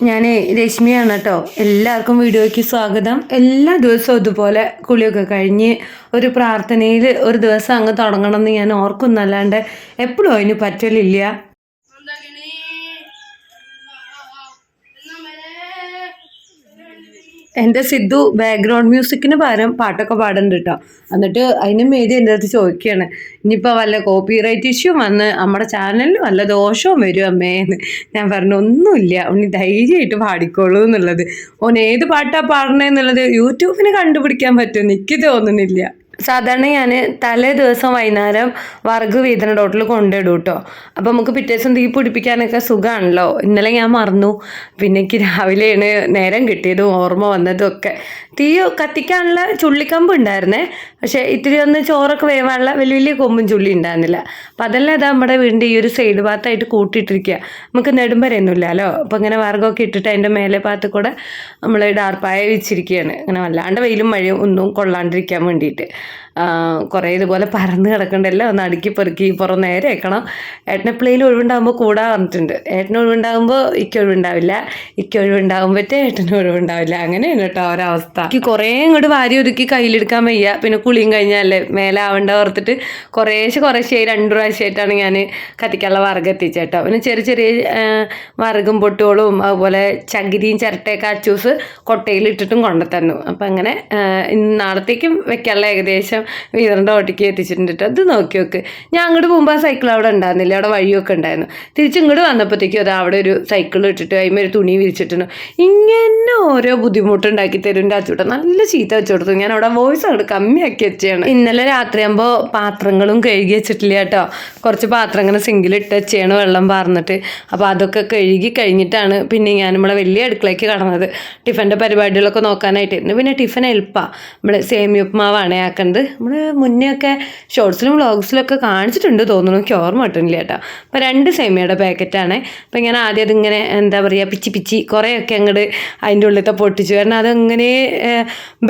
ഞാൻ രശ്മിയാണ് കേട്ടോ എല്ലാവർക്കും വീഡിയോയ്ക്ക് സ്വാഗതം. എല്ലാ ദിവസവും ഇതുപോലെ കുളിയൊക്കെ കഴിഞ്ഞ് ഒരു പ്രാർത്ഥനയിൽ ഒരു ദിവസം അങ്ങ് തുടങ്ങണമെന്ന് ഞാൻ ഓർക്കുന്നല്ലാണ്ട് എപ്പോഴും അതിന് പറ്റലില്ല. എന്റെ സിദ്ധു ബാക്ക്ഗ്രൗണ്ട് മ്യൂസിക്കിന് പകരം പാട്ടൊക്കെ പാടുന്നുണ്ട് കേട്ടോ എന്നിട്ട് അതിന് മേതി എന്റെ അടുത്ത് ചോദിക്കുകയാണ്. ഇനിയിപ്പോൾ വല്ല കോപ്പിറൈറ്റ് ഇഷ്യൂ വന്ന് നമ്മുടെ ചാനലിൽ വല്ല ദോഷവും വരും അമ്മേന്ന് ഞാൻ പറഞ്ഞു ഒന്നുമില്ല. ഉണ്ണി ധൈര്യമായിട്ട് പാടിക്കോളൂ എന്നുള്ളത്. ഓൻ ഏത് പാട്ടാ പാടണേന്നുള്ളത് യൂട്യൂബിന് കണ്ടുപിടിക്കാൻ പറ്റും എനിക്ക് തോന്നുന്നില്ല. സാധാരണ ഞാൻ തലേ ദിവസം വൈകുന്നേരം വറക് വീതന ഡോട്ടിൽ കൊണ്ടിടും കേട്ടോ അപ്പോൾ നമുക്ക് പിറ്റേ ദിവസം തീ പിടിപ്പിക്കാനൊക്കെ സുഖമാണല്ലോ ഇന്നലെ ഞാൻ മറന്നു. പിന്നെ എനിക്ക് രാവിലെയാണ് നേരം കിട്ടിയതും ഓർമ്മ വന്നതും ഒക്കെ. തീ കത്തിക്കാനുള്ള ചുള്ളിക്കമ്പ് ഉണ്ടായിരുന്നേ. പക്ഷേ ഇത്തിരി ഒന്ന് ചോറൊക്കെ വേവാനുള്ള വലിയ വലിയ കൊമ്പും ചുള്ളി ഉണ്ടായിരുന്നില്ല. അപ്പം അതെല്ലാം ഇതാ നമ്മുടെ വീടിന്റെ ഈ ഒരു സൈഡ് ഭാഗത്തായിട്ട് കൂട്ടിയിട്ടിരിക്കുക. നമുക്ക് നെടുമ്പരയൊന്നുമില്ലല്ലോ അപ്പം ഇങ്ങനെ വർഗമൊക്കെ ഇട്ടിട്ട് അതിന്റെ മേലെ ഭാഗത്ത് കൂടെ നമ്മൾ ഡാർപ്പായ വെച്ചിരിക്കുകയാണ്. അങ്ങനെ വല്ലാണ്ട് വെയിലും മഴയും ഒന്നും കൊള്ളാണ്ടിരിക്കാൻ വേണ്ടിയിട്ട്. കുറേ ഇതുപോലെ പരന്ന് കിടക്കണ്ടല്ലോ. ഒന്ന് അടുക്കി പെറുക്കി പുറം നേരെ വെക്കണം. ഏട്ടനെ പ്ലേയിൽ ഒഴിവുണ്ടാകുമ്പോൾ കൂടാ പറഞ്ഞിട്ടുണ്ട്. ഏട്ടന് ഒഴിവുണ്ടാകുമ്പോൾ ഇക്ക് ഒഴിവുണ്ടാവില്ല. ഇക്ക് ഒഴിവുണ്ടാകുമ്പോഴത്തേ ഏട്ടന് ഒഴിവുണ്ടാവില്ല. അങ്ങനെയാണ് കേട്ടോ ഒരവസ്ഥ. എനിക്ക് കുറേ ഇങ്ങോട്ട് വാരി ഒരുക്കി കയ്യിലെടുക്കാൻ വയ്യ. പിന്നെ കുളിയും കഴിഞ്ഞാലേ മേലെ ആവണ്ട ഓർത്തിട്ട് കുറേശ്ശെ കുറേശ്ശെ രണ്ട് പ്രാവശ്യമായിട്ടാണ് ഞാൻ കത്തിക്കാനുള്ള വറക് എത്തിച്ചേട്ടോ പിന്നെ ചെറിയ ചെറിയ വർഗം പൊട്ടുകളും അതുപോലെ ചകിരിയും ചിരട്ടയൊക്കെ അച്ചൂസ് കൊട്ടയിൽ ഇട്ടിട്ടും കൊണ്ടു തന്നു അപ്പം അങ്ങനെ നാളത്തേക്കും വെക്കാനുള്ള ഏകദേശം വീതറിന്റെ ഓട്ടിക്ക് എത്തിച്ചിട്ടുണ്ട് അത് നോക്കി നോക്ക്. ഞാൻ അങ്ങോട്ട് പോകുമ്പോൾ ആ സൈക്കിൾ അവിടെ ഉണ്ടായിരുന്നില്ല. അവിടെ വഴിയൊക്കെ ഉണ്ടായിരുന്നു. തിരിച്ച് ഇങ്ങോട്ട് വന്നപ്പോഴത്തേക്കും അത് അവിടെ ഒരു സൈക്കിൾ ഇട്ടിട്ട് അതിമേ ഒരു തുണി വിരിച്ചിട്ടുണ്ട്. ഇങ്ങനെ ഓരോ ബുദ്ധിമുട്ടുണ്ടാക്കി തരും എന്റെ അച്ചൂട്ട നല്ല ചീത്ത വെച്ചു കൊടുത്തു. ഞാൻ അവിടെ വോയിസ് അങ്ങോട്ട് കമ്മിയാക്കി വെച്ചാണ് ഇന്നലെ രാത്രിയാകുമ്പോൾ പാത്രങ്ങളും കഴുകി വെച്ചിട്ടില്ല കേട്ടോ. കുറച്ച് പാത്രം ഇങ്ങനെ സിങ്കിലിട്ട് വെച്ചാണ് വെള്ളം പാർന്നിട്ട്. അപ്പോൾ അതൊക്കെ കഴുകി കഴിഞ്ഞിട്ടാണ് പിന്നെ ഞാൻ നമ്മളെ വലിയ അടുക്കളയ്ക്ക് കടന്നത്. ടിഫന്റെ പരിപാടികളൊക്കെ നോക്കാനായിട്ട്. ഇന്ന് പിന്നെ ടിഫൻ എളുപ്പമാണ് നമ്മൾ സേമിയ ഉപ്മാവാണ് ആക്കുന്നത് നമ്മൾ മുന്നേ ഒക്കെ ഷോർട്സിലും വ്ളോഗ്സിലും ഒക്കെ കാണിച്ചിട്ടുണ്ട് തോന്നുന്നു. എനിക്ക് ഓർമ്മ കിട്ടുന്നില്ല കേട്ടോ. അപ്പോൾ രണ്ട് സേമിയയുടെ പാക്കറ്റാണ് അപ്പോൾ ഇങ്ങനെ ആദ്യം അതിങ്ങനെ എന്താ പറയുക പിച്ചി പിച്ചി കുറേയൊക്കെ അങ്ങോട്ട് അതിന്റെ ഉള്ളിലത്തെ പൊട്ടിച്ചു. കാരണം അതങ്ങനെ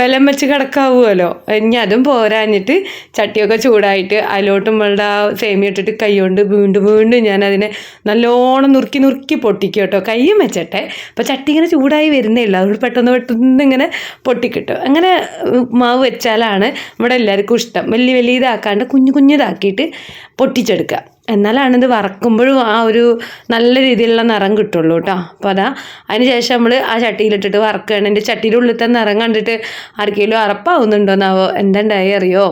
ബലം വെച്ച് കിടക്കാവുമല്ലോ ഇനി അതും പോരാഞ്ഞിട്ട് ചട്ടിയൊക്കെ ചൂടായിട്ട് അതിലോട്ട് നമ്മളുടെ ആ സേമിയ ഇട്ടിട്ട് കൈ കൊണ്ട് വീണ്ടും വീണ്ടും ഞാൻ അതിനെ നല്ലോണം നുറുക്കി നുറുക്കി പൊട്ടിക്കും കേട്ടോ. കയ്യും വെച്ചട്ടെ. അപ്പോൾ ചട്ടി ഇങ്ങനെ ചൂടായി വരുന്നേ ഉള്ളൂ. അതുകൊണ്ട് പെട്ടെന്ന് പെട്ടെന്ന് ഇങ്ങനെ പൊട്ടിക്കിട്ടും. അങ്ങനെ മാവ് വെച്ചാലാണ് നമ്മുടെ എല്ലാവർക്കും ഇഷ്ടം. വലിയ വലിയ ഇതാക്കാണ്ട് കുഞ്ഞു കുഞ്ഞിതാക്കിയിട്ട് പൊട്ടിച്ചെടുക്കുക. എന്നാലാണ് ഇത് വറക്കുമ്പോഴും ആ ഒരു നല്ല രീതിയിലുള്ള നിറം കിട്ടുള്ളൂ കേട്ടോ. അപ്പോൾ അതാ അതിന് ശേഷം നമ്മൾ ആ ചട്ടിയിലിട്ടിട്ട് വറക്കുകയാണ്. എന്റെ ചട്ടിയുടെ ഉള്ളിലത്തെ നിറം കണ്ടിട്ട് ആർക്കെങ്കിലും അറപ്പാവുന്നുണ്ടോന്നാവോ? എന്തുണ്ടായി അറിയോ?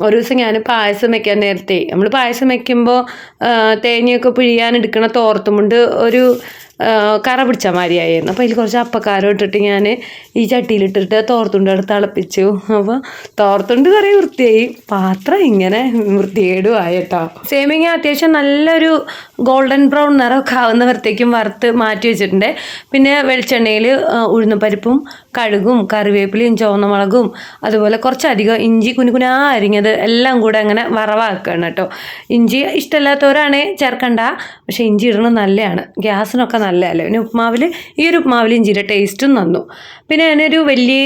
ഒരു ദിവസം ഞാൻ പായസം വെക്കാൻ നേരത്തെ നമ്മൾ പായസം വെക്കുമ്പോൾ തേങ്ങയൊക്കെ പിഴിയാൻ എടുക്കണ തോർത്തുമുണ്ട് ഒരു കറ പിടിച്ച മാതിരിയായിരുന്നു. അപ്പോൾ അതിൽ കുറച്ച് അപ്പക്കാരം ഇട്ടിട്ട് ഞാൻ ഈ ചട്ടിയിലിട്ടിട്ട് തോർത്തുണ്ട് എടുത്ത് തിളപ്പിച്ചു. അപ്പോൾ തോർത്തുണ്ട് കറി വൃത്തിയായി. പാത്രം ഇങ്ങനെ വൃത്തികേടും ആയിട്ടോ. സേമിങ്ങ അത്യാവശ്യം നല്ലൊരു ഗോൾഡൻ ബ്രൗൺ നിറമൊക്കെ ആവുന്നവരത്തേക്കും വറുത്ത് മാറ്റി വെച്ചിട്ടുണ്ട്. പിന്നെ വെളിച്ചെണ്ണയിൽ ഉഴുന്നപ്പരിപ്പും കഴുകും കറിവേപ്പിലയും ചുവന്നമുളകും അതുപോലെ കുറച്ചധികം ഇഞ്ചി കുനുകുനാ അരിഞ്ഞത് എല്ലാം കൂടെ അങ്ങനെ വറവാക്കുകയാണ് കേട്ടോ. ഇഞ്ചി ഇഷ്ടമില്ലാത്തവരാണേ ചേർക്കണ്ട. പക്ഷേ ഇഞ്ചി ഇടണം നല്ലതാണ് ഗ്യാസിനൊക്കെ നല്ലതല്ലേ? പിന്നെ ഉപ്മാവിൽ ഈ ഒരു ഉപ്മാവിൽ ഇഞ്ചിയുടെ ടേസ്റ്റും നന്നു പിന്നെ ഞാനൊരു വലിയ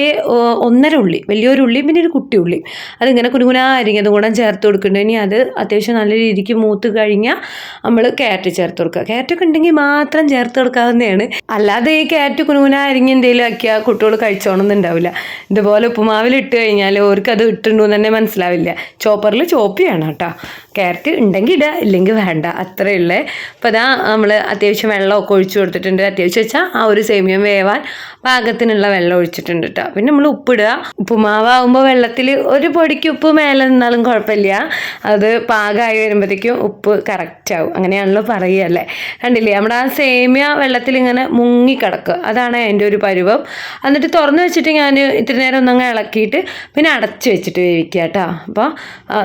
ഒന്നര ഉള്ളി വലിയൊരു ഉള്ളി പിന്നെ ഒരു കുട്ടി ഉള്ളി അതിങ്ങനെ കുനുകുനാ അത് ഗുണം ചേർത്ത് കൊടുക്കുന്നുണ്ട്. ഇനി അത് അത്യാവശ്യം നല്ല രീതിക്ക് മൂത്ത് കഴിഞ്ഞാൽ നമ്മൾ ക്യാരറ്റ് ചേർത്ത് കൊടുക്കുക. ക്യാരറ്റൊക്കെ ഉണ്ടെങ്കിൽ മാത്രം ചേർത്ത് കൊടുക്കാവുന്നതാണ്. അല്ലാതെ ഈ ക്യാരറ്റ് കുനുകുനായിരിക്കും എന്തെങ്കിലും ആക്കിയാൽ കുട്ടികൾ കഴിച്ചോണമെന്നുണ്ടാവില്ല ഇതുപോലെ ഉപ്പുമാവിൽ ഇട്ട് കഴിഞ്ഞാൽ അവർക്ക് അത് ഇട്ടുണ്ടോ എന്ന് തന്നെ മനസ്സിലാവില്ല. ചോപ്പറിൽ ചോപ്പ് ചെയ്യണം കേട്ടോ. ക്യാരറ്റ് ഉണ്ടെങ്കിൽ ഇടുക ഇല്ലെങ്കിൽ വേണ്ട. അത്രയേ ഉള്ളേ. അപ്പോൾ അതാ നമ്മൾ അത്യാവശ്യം വെള്ളമൊക്കെ ഒഴിച്ചു കൊടുത്തിട്ടുണ്ട്. അത്യാവശ്യം വെച്ചാൽ ആ ഒരു സേമിയം വേവാൻ പാകത്തിനുള്ള വെള്ളം ഒഴിച്ചിട്ടുണ്ട് കേട്ടോ. പിന്നെ നമ്മൾ ഉപ്പിടുക. ഉപ്പുമാവാകുമ്പോൾ വെള്ളത്തിൽ ഒരു പൊടിക്ക് ഉപ്പ് മേലെ നിന്നാലും കുഴപ്പമില്ല. അത് പാകമായി വരുമ്പോഴത്തേക്കും ഉപ്പ് കറക്റ്റ് ആവും. അങ്ങനെയാണല്ലോ പറയുകയല്ലേ കണ്ടില്ലേ? നമ്മുടെ ആ സേമിയ വെള്ളത്തിൽ ഇങ്ങനെ മുങ്ങിക്കിടക്കുക അതാണ് അതിന്റെ ഒരു പരുവം. എന്നിട്ട് തുറന്നു വെച്ചിട്ട് ഞാൻ ഇത്തിരി നേരം ഒന്നങ്ങ് ഇളക്കിയിട്ട് പിന്നെ അടച്ച് വെച്ചിട്ട് വേവിക്കുക കേട്ടോ. അപ്പോൾ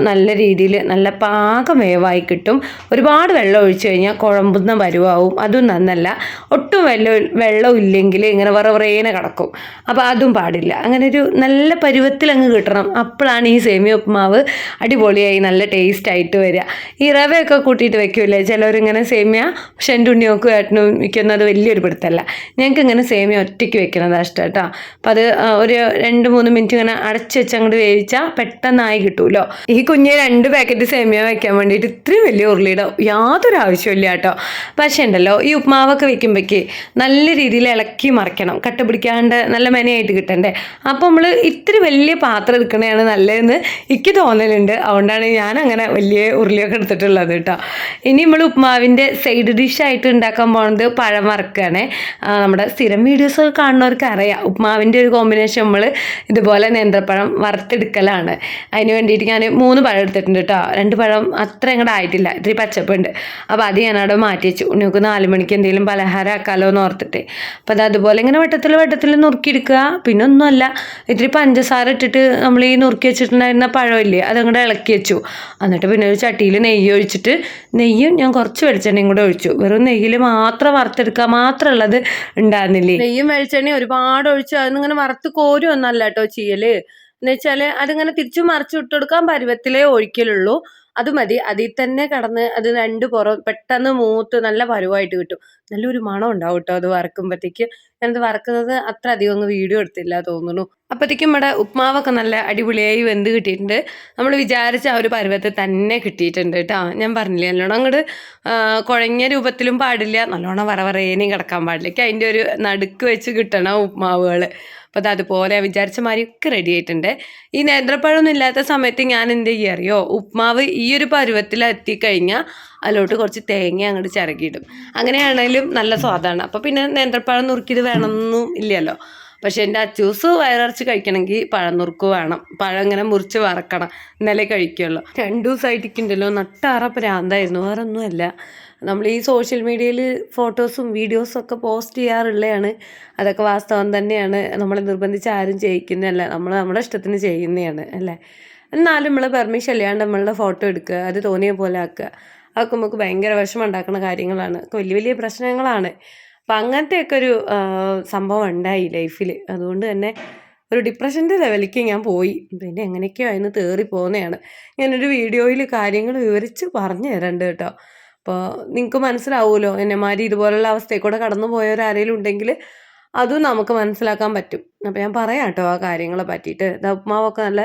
നല്ല രീതിയിൽ നല്ല പാകം വേവായി കിട്ടും. ഒരുപാട് വെള്ളം ഒഴിച്ച് കഴിഞ്ഞാൽ കുഴമ്പുന്ന പരുവാവും. അതും നന്നല്ല. ഒട്ടും വെള്ളം വെള്ളം ഇല്ലെങ്കിൽ ഇങ്ങനെ വറവറേനെ കിടക്കും. അപ്പോൾ അതും പാടില്ല. അങ്ങനെ ഒരു നല്ല പരുവത്തിൽ അങ്ങ് കിട്ടണം. കൊടുക്കണം അപ്പോഴാണ് ഈ സേമിയ ഉപ്പുമാവ് അടിപൊളിയായി നല്ല ടേസ്റ്റ് ആയിട്ട് വരിക ഈ റവയൊക്കെ കൂട്ടിയിട്ട് വെക്കൂലേ ചിലവരിങ്ങനെ സേമിയ പക്ഷെ എന്റെ ഏട്ടനും വയ്ക്കുന്നത് വലിയൊരു പിടുത്തല്ല. ഞങ്ങൾക്ക് ഇങ്ങനെ സേമിയ ഒറ്റയ്ക്ക് വെക്കുന്നതാണ് ഇഷ്ടം കേട്ടോ. അപ്പം അത് ഒരു രണ്ട് മൂന്ന് മിനിറ്റ് ഇങ്ങനെ അടച്ച് വെച്ച് അങ്ങോട്ട് വേവിച്ചാൽ പെട്ടെന്നായി കിട്ടുമല്ലോ ഈ കുഞ്ഞ് രണ്ട് പാക്കറ്റ് സേമിയ വെക്കാൻ വേണ്ടിയിട്ട് ഇത്രയും വലിയ ഉരുളിയുടെ യാതൊരു ആവശ്യമില്ല കേട്ടോ. പക്ഷേ ഉണ്ടല്ലോ ഈ ഉപ്മാവൊക്കെ വെക്കുമ്പോഴേക്ക് നല്ല രീതിയിൽ ഇളക്കി മറിക്കണം. കട്ട പിടിക്കാണ്ട് നല്ല മെനയായിട്ട് കിട്ടണ്ടേ? അപ്പോൾ നമ്മൾ ഇത്തിരി വലിയ പാത്രം എടുക്കണതാണ് നല്ലതെന്ന് എനിക്ക് തോന്നലുണ്ട്. അതുകൊണ്ടാണ് ഞാൻ അങ്ങനെ വലിയ ഉരുളിയൊക്കെ എടുത്തിട്ടുള്ളത് കേട്ടോ. ഇനി നമ്മൾ ഉപ്മാവിന്റെ സൈഡ് ഡിഷായിട്ട് ഉണ്ടാക്കാൻ പോകുന്നത് പഴം വറക്കുകയാണ് നമ്മുടെ സ്ഥിരം വീഡിയോസൊക്കെ കാണുന്നവർക്ക് അറിയാം. ഉപ്മാവിന്റെ ഒരു കോമ്പിനേഷൻ നമ്മൾ ഇതുപോലെ നേന്ത്രപ്പഴം വറുത്തെടുക്കലാണ്. അതിന് വേണ്ടിയിട്ട് ഞാൻ മൂന്ന് പഴം എടുത്തിട്ടുണ്ട് കേട്ടോ. രണ്ട് പഴം അത്ര അങ്ങോട്ട് ആയിട്ടില്ല. ഇത്തിരി പച്ചപ്പുണ്ട്. അപ്പോൾ അത് ഞാനവിടെ മാറ്റി വെച്ചു. ഉണ്ണിക്ക് നാല് മണിക്ക് എന്തെങ്കിലും പലഹാരം ആക്കാലോ എന്ന് ഓർത്തിട്ട്. അപ്പോൾ അത് അതുപോലെ ഇങ്ങനെ വട്ടത്തിൽ വട്ടത്തിൽ നുറുക്കിയെടുക്കുക. പിന്നെ ഒന്നുമല്ല. ഇത്തിരി പഞ്ചസാര ഇട്ടിട്ട് നമ്മൾ ഈ നുറുക്കി വെച്ചിട്ടുണ്ടായിരുന്ന പഴമില്ലേ അതങ്ങോട്ട് ഇളക്കി വെച്ചു. എന്നിട്ട് പിന്നെ ഒരു ചട്ടിയിൽ നെയ്യ് ഒഴിച്ചിട്ട് നെയ്യും ഞാൻ കുറച്ച് വെളിച്ചെണ്ണയും കൂടെ ഒഴിച്ചു. വെറും നെയ്യിൽ മാത്രം വറുത്തെടുക്കുക മാത്രമുള്ളത് ഉണ്ടായിരുന്നില്ലേ? നെയ്യും വെളിച്ചെണ്ണയും ഒരുപാട് ഒഴിച്ചു. അതിങ്ങനെ വറുത്ത് കോരുമൊന്നല്ല കേട്ടോ ചെയ്യൽ. എന്ന് വെച്ചാൽ അതിങ്ങനെ തിരിച്ചു മറിച്ച് വിട്ടുകൊടുക്കാൻ പരുവത്തിലേ ഒഴിക്കലുള്ളൂ. അത് മതി. അതിൽ തന്നെ കടന്ന് അത് രണ്ട് പുറം പെട്ടെന്ന് മൂത്ത് നല്ല പരുവായിട്ട് കിട്ടും. നല്ലൊരു മണം ഉണ്ടാവും കേട്ടോ അത് വറക്കുമ്പോഴത്തേക്ക് ഞാനത് വറക്കുന്നത് അത്ര അധികം അങ്ങ് വീഡിയോ എടുത്തില്ല തോന്നുന്നു. അപ്പോഴത്തേക്കും ഇവിടെ ഉപ്മാവൊക്കെ നല്ല അടിപൊളിയായി വെന്ത് കിട്ടിയിട്ടുണ്ട്. നമ്മൾ വിചാരിച്ച ആ ഒരു പരുവത്തിൽ തന്നെ കിട്ടിയിട്ടുണ്ട് കേട്ടോ ഞാൻ പറഞ്ഞില്ലേ നല്ലോണം അങ്ങോട്ട് കുഴഞ്ഞ രൂപത്തിലും പാടില്ല. നല്ലോണം വറവറേനേയും കിടക്കാൻ പാടില്ല. എനിക്ക് അതിന്റെ ഒരു നടുക്ക് വെച്ച് കിട്ടണം ഉപ്മാവുകൾ അപ്പോൾ അത് അതുപോലെ വിചാരിച്ച മാതിരിയൊക്കെ റെഡി ആയിട്ടുണ്ട്. ഈ നേന്ത്രപ്പഴമൊന്നും ഇല്ലാത്ത സമയത്ത് ഞാൻ എന്ത് ചെയ്യുക അറിയോ ഉപ്മാവ് ഈ ഒരു പരുവത്തിൽ എത്തിക്കഴിഞ്ഞാൽ അതിലോട്ട് കുറച്ച് തേങ്ങ അങ്ങോട്ട് ചിരകിയിടും. അങ്ങനെയാണെങ്കിലും നല്ല സ്വാദാണ്. അപ്പോൾ പിന്നെ നേന്ത്രപ്പഴം നുറുക്കിയത് വേണമെന്നും ഇല്ലല്ലോ. പക്ഷെ എന്റെ അച്ചൂസ് വയറിറച്ച് കഴിക്കണമെങ്കിൽ പഴം നുറുക്ക് വേണം. പഴം ഇങ്ങനെ മുറിച്ച് വറക്കണം. ഇന്നലെ കഴിക്കുമല്ലോ രണ്ടു ദിവസമായിട്ടിരിക്കുന്നുണ്ടല്ലോ നട്ടാറ പ്രാന്തായിരുന്നു. വേറെ ഒന്നുമല്ല നമ്മൾ ഈ സോഷ്യൽ മീഡിയയിൽ ഫോട്ടോസും വീഡിയോസും ഒക്കെ പോസ്റ്റ് ചെയ്യാറുള്ളതാണ്. അതൊക്കെ വാസ്തവം തന്നെയാണ്. നമ്മളെ നിർബന്ധിച്ച് ആരും ചെയ്യിക്കുന്നതല്ല. നമ്മൾ നമ്മുടെ ഇഷ്ടത്തിന് ചെയ്യുന്നതാണ്. അല്ലേ? എന്നാലും നമ്മൾ പെർമിഷൻ ഇല്ലാണ്ട് നമ്മളുടെ ഫോട്ടോ എടുക്കുക. അത് തോന്നിയ പോലെ ആക്കുക. അതൊക്കെ നമുക്ക് ഭയങ്കര വിഷമം ഉണ്ടാക്കുന്ന കാര്യങ്ങളാണ്. ഒക്കെ വലിയ വലിയ പ്രശ്നങ്ങളാണ്. അപ്പം അങ്ങനത്തെയൊക്കെ ഒരു സംഭവം ഉണ്ടായി ലൈഫിൽ അതുകൊണ്ട് തന്നെ ഒരു ഡിപ്രഷന്റെ ലെവലിലേക്ക് ഞാൻ പോയി. പിന്നെ എങ്ങനെയൊക്കെയോ അതിന് തേറി പോകുന്നതാണ് ഞാനൊരു വീഡിയോയിൽ കാര്യങ്ങൾ വിവരിച്ച് പറഞ്ഞു തരണ്ട് കേട്ടോ. അപ്പോൾ നിങ്ങൾക്ക് മനസ്സിലാവുമല്ലോ എന്നെമാതിരി ഇതുപോലുള്ള അവസ്ഥയിൽ കൂടെ കടന്നു പോയവരാരെങ്കിലും ഉണ്ടെങ്കിൽ അതും നമുക്ക് മനസ്സിലാക്കാൻ പറ്റും. അപ്പോൾ ഞാൻ പറയാം കേട്ടോ ആ കാര്യങ്ങളെ പറ്റിയിട്ട്. ഉപ്മാവൊക്കെ നല്ല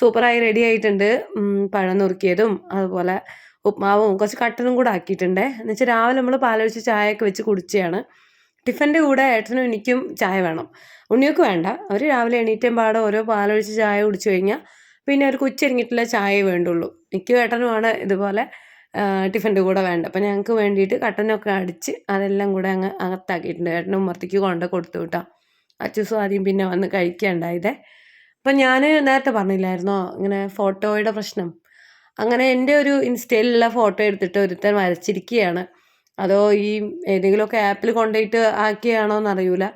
സൂപ്പറായി റെഡി ആയിട്ടുണ്ട്. പഴം നുറുക്കിയതും അതുപോലെ ഉപ്മാവും കുറച്ച് കട്ടനും കൂടെ ആക്കിയിട്ടുണ്ട്. എന്നുവെച്ചാൽ രാവിലെ നമ്മൾ പാലൊഴിച്ച് ചായയൊക്കെ വെച്ച് കുടിച്ചതാണ് ടിഫന്റെ കൂടെ ഏട്ടനും എനിക്കും ചായ വേണം. ഉണ്ണിയൊക്കെ വേണ്ട. അവർ രാവിലെ എണീറ്റേം പാടെ ഓരോ പാലൊഴിച്ച് ചായ കുടിച്ചു കഴിഞ്ഞാൽ പിന്നെ അവർക്ക് ഉച്ചരിഞ്ഞിട്ടുള്ള ചായയേ വേണ്ടുള്ളൂ. എനിക്കും ഏട്ടനുമാണ് ഇതുപോലെ ടിഫന്റെ കൂടെ വേണ്ട അപ്പം ഞങ്ങൾക്ക് വേണ്ടിയിട്ട് കട്ടനൊക്കെ അടിച്ച് അതെല്ലാം കൂടെ അങ്ങ് അകത്താക്കിയിട്ടുണ്ട്. ഏട്ടനും ഉമ്മർത്തിക്ക് കൊണ്ട് കൊടുത്തു വിട്ടാം. അച്ചൂസും ആദ്യം പിന്നെ വന്ന് കഴിക്കുകയുണ്ടായതേ അപ്പം ഞാൻ നേരത്തെ പറഞ്ഞില്ലായിരുന്നോ? ഇങ്ങനെ ഫോട്ടോയുടെ പ്രശ്നം. അങ്ങനെ എന്റെ ഒരു ഇൻസ്റ്റയിലുള്ള ഫോട്ടോ എടുത്തിട്ട് ഒരുത്തൻ വരച്ചിരിക്കുകയാണ് അതോ ഈ ഏതെങ്കിലുമൊക്കെ ആപ്പിൽ കൊണ്ടുപോയിട്ട് ആക്കിയാണോ എന്നറിയൂല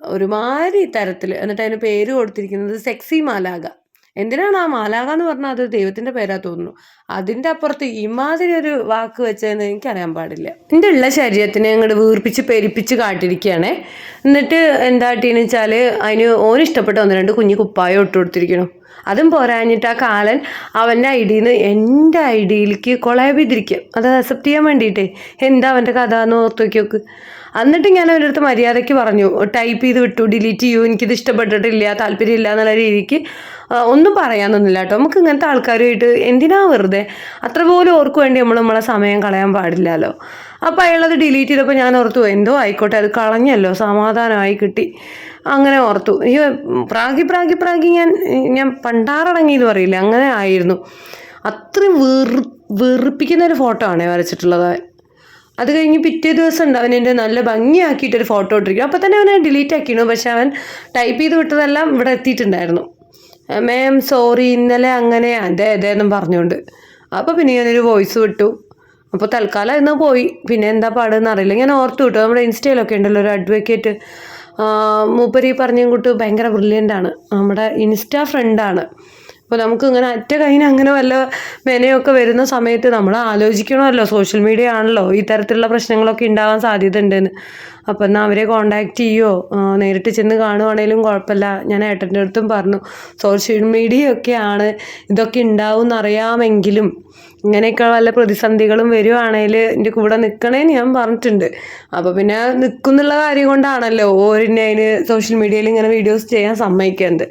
ഒരുമാതിരി തരത്തിൽ എന്നിട്ട് അതിന് പേര് കൊടുത്തിരിക്കുന്നത് സെക്സി മാലാക എന്തിനാണ് ആ മാലാക എന്ന് പറഞ്ഞാൽ അത് ദൈവത്തിന്റെ പേരാ തോന്നുന്നു? അതിന്റെ അപ്പുറത്ത് ഇമാതിരി ഒരു വാക്ക് വെച്ചതെന്ന് എനിക്കറിയാൻ പാടില്ല. എന്റെ ഉള്ള ശരീരത്തിനെ അങ്ങോട്ട് വീർപ്പിച്ച് പെരിപ്പിച്ച് കാട്ടിരിക്കുകയാണേ എന്നിട്ട് എന്താ കാട്ടിയെന്ന് വെച്ചാൽ അതിന് ഓൻ ഇഷ്ടപ്പെട്ട ഒന്ന് രണ്ട് കുഞ്ഞു കുപ്പായം ഇട്ട് കൊടുത്തിരിക്കണം. അതും പോരാഞ്ഞിട്ട് ആ കാലൻ അവന്റെ ഐ ഡിയിൽ നിന്ന് എന്റെ ഐ ഡിയിലേക്ക് കൊളാബ് അത് അക്സെപ്റ്റ് ചെയ്യാൻ വേണ്ടിയിട്ടേ എന്താ അവന്റെ കഥ എന്ന് ഓർത്ത് നോക്കി എന്നിട്ട് ഞാൻ അവരുടെ അടുത്ത് മര്യാദയ്ക്ക് പറഞ്ഞു ടൈപ്പ് ചെയ്ത് വിട്ടു ഡിലീറ്റ് ചെയ്യൂ എനിക്കിത് ഇഷ്ടപ്പെട്ടിട്ടില്ല താല്പര്യമില്ല എന്നുള്ള രീതിക്ക് ഒന്നും പറയാനൊന്നുമില്ല കേട്ടോ. നമുക്ക് ഇങ്ങനത്തെ ആൾക്കാരുമായിട്ട് എന്തിനാ വെറുതെ? അത്ര പോലും ഓർക്ക് വേണ്ടി നമ്മൾ നമ്മളെ സമയം കളയാൻ പാടില്ലല്ലോ. അപ്പോൾ അയാളത് ഡിലീറ്റ് ചെയ്തപ്പോൾ ഞാൻ ഓർത്തു എന്തോ ആയിക്കോട്ടെ അത് കളഞ്ഞല്ലോ സമാധാനമായി കിട്ടി. അങ്ങനെ ഓർത്തു. ഈ പ്രാഗി പ്രാഗി പ്രാഗി ഞാൻ ഞാൻ പണ്ടാറടങ്ങി എന്ന് പറയില്ല അങ്ങനെ ആയിരുന്നു. അത്രയും വെറു വെറുപ്പിക്കുന്ന ഒരു ഫോട്ടോ ആണ് വരച്ചിട്ടുള്ളത്. അത് കഴിഞ്ഞ് പിറ്റേ ദിവസം ഉണ്ട്. അവൻ എന്റെ നല്ല ഭംഗിയാക്കിയിട്ടൊരു ഫോട്ടോ ഇട്ടിരിക്കും അപ്പോൾ തന്നെ അവനെ ഡിലീറ്റ് ആക്കിയിരുന്നു. പക്ഷെ അവൻ ടൈപ്പ് ചെയ്ത് വിട്ടതെല്ലാം ഇവിടെ എത്തിയിട്ടുണ്ടായിരുന്നു. മാം സോറി ഇന്നലെ അങ്ങനെ അതെ അതെ എന്നും പറഞ്ഞുകൊണ്ട്. അപ്പോൾ പിന്നെ ഞാനൊരു വോയിസ് വിട്ടു. അപ്പോൾ തൽക്കാലം ഇന്ന് പോയി. പിന്നെ എന്താ പാടെന്ന് അറിയില്ല. ഞാൻ ഓർത്തു വിട്ടു. നമ്മുടെ ഇൻസ്റ്റയിലൊക്കെ ഉണ്ടല്ലോ ഒരു അഡ്വക്കേറ്റ് മൂപ്പരി പറഞ്ഞും കൂട്ട് ഭയങ്കര ബ്രില്യന്റ് ആണ്. നമ്മുടെ ഇൻസ്റ്റ ഫ്രണ്ടാണ് അപ്പോൾ നമുക്ക് ഇങ്ങനെ അറ്റ കൈന് അങ്ങനെ വല്ല മെനയൊക്കെ വരുന്ന സമയത്ത് നമ്മൾ ആലോചിക്കണമല്ലോ. സോഷ്യൽ മീഡിയ ആണല്ലോ. ഈ തരത്തിലുള്ള പ്രശ്നങ്ങളൊക്കെ ഉണ്ടാവാൻ സാധ്യത ഉണ്ടെന്ന് അപ്പം എന്നാൽ അവരെ കോണ്ടാക്ട് ചെയ്യുമോ നേരിട്ട് ചെന്ന് കാണുവാണേലും കുഴപ്പമില്ല. ഞാൻ ഏട്ടന്റെ അടുത്തും പറഞ്ഞു സോഷ്യൽ മീഡിയ ഒക്കെയാണ് ഇതൊക്കെ ഉണ്ടാവും എന്നറിയാമെങ്കിലും ഇങ്ങനെയൊക്കെ വല്ല പ്രതിസന്ധികളും വരുവാണേൽ എന്റെ കൂടെ നിൽക്കണേന്ന് ഞാൻ പറഞ്ഞിട്ടുണ്ട്. അപ്പോൾ പിന്നെ നിൽക്കുന്നുള്ള കാര്യം കൊണ്ടാണല്ലോ ഓരിനെ അതിന് സോഷ്യൽ മീഡിയയിൽ ഇങ്ങനെ വീഡിയോസ് ചെയ്യാൻ സമ്മതിക്കുന്നത്